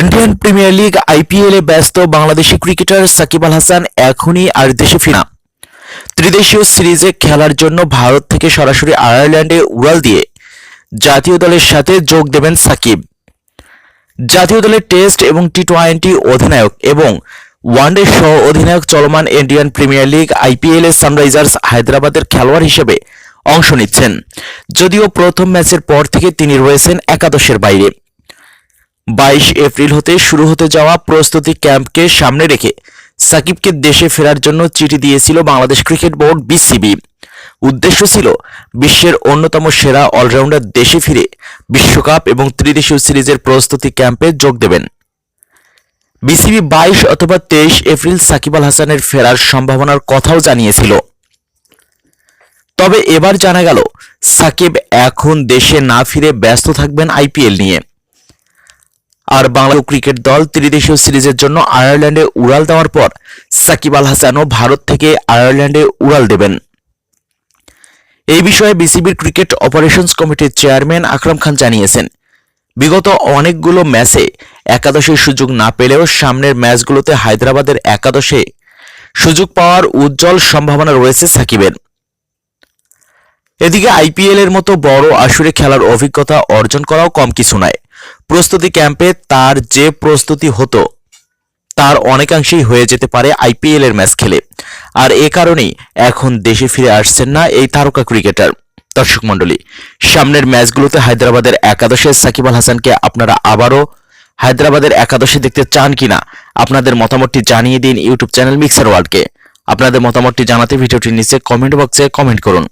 Indian premier league IPL ব্যস্ত Bangladeshi cricketer Shakib Al Hasan এখনই আর দেশে ফিরা ত্রিদেশীয় সিরিজে খেলার জন্য ভারত থেকে সরাসরি আয়ারল্যান্ডে উড়াল দিয়ে জাতীয় দলের সাথে যোগ দেবেন সাকিব। জাতীয় দলের টেস্ট এবং টি টোয়েন্টি অধিনায়ক এবং ওয়ানডে সহ অধিনায়ক চলমান Indian premier league IPL Sunrisers হায়দ্রাবাদের খেলোয়াড় হিসেবে অংশ নিচ্ছেন। যদিও প্রথম ম্যাচের পর থেকে তিনি রয়েছেন একাদশের বাইরে। বাইশ এপ্রিল হতে শুরু হতে যাওয়া প্রস্তুতি ক্যাম্পকে সামনে রেখে সাকিবকে দেশে ফেরার জন্য চিঠি দিয়েছিল বাংলাদেশ ক্রিকেট বোর্ড বিসিবি। উদ্দেশ্য ছিল বিশ্বের অন্যতম সেরা অলরাউন্ডার দেশে ফিরে বিশ্বকাপ এবং ত্রিদেশীয় সিরিজের প্রস্তুতি ক্যাম্পে যোগ দেবেন। বিসিবি বাইশ অথবা তেইশ এপ্রিল সাকিব আল হাসানের ফেরার সম্ভাবনার কথাও জানিয়েছিল। তবে এবার জানা গেল, সাকিব এখন দেশে না ফিরে ব্যস্ত থাকবেন আইপিএল নিয়ে। আর বাংলা ক্রিকেট দল ত্রিদেশীয় সিরিজের জন্য আয়ারল্যান্ডে উড়াল দেওয়ার পর সাকিব আল হাসানও ভারত থেকে আয়ারল্যান্ডে উড়াল দেবেন। এই বিষয়ে বিসিবির ক্রিকেট অপারেশনস কমিটির চেয়ারম্যান আকরাম খান জানিয়েছেন, বিগত অনেকগুলো ম্যাচে একাদশের সুযোগ না পেলেও সামনের ম্যাচগুলোতে হায়দ্রাবাদের একাদশে সুযোগ পাওয়ার উজ্জ্বল সম্ভাবনা রয়েছে সাকিবের। এদিকে আইপিএল এর মতো বড় আসরে খেলার অভিজ্ঞতা অর্জন করাও কম কিছু নয়। প্রস্তুতি ক্যাম্পে তার যে প্রস্তুতি হতো, তার অনেকাংশেই হয়ে যেতে পারে আইপিএল এর ম্যাচ খেলে। আর এ কারণেই এখন দেশে ফিরে আসছেন না এই তারকা ক্রিকেটার। দর্শক মণ্ডলী, সামনের ম্যাচগুলোতে হায়দ্রাবাদের একাদশে সাকিব আল হাসানকে আপনারা আবারও হায়দ্রাবাদের একাদশে দেখতে চান কিনা, আপনাদের মতামতটি জানিয়ে দিন ইউটিউব চ্যানেল মিক্সার ওয়ার্ল্ডকে। আপনাদের মতামতটি জানাতে ভিডিওটির নিচে কমেন্ট বক্সে কমেন্ট করুন।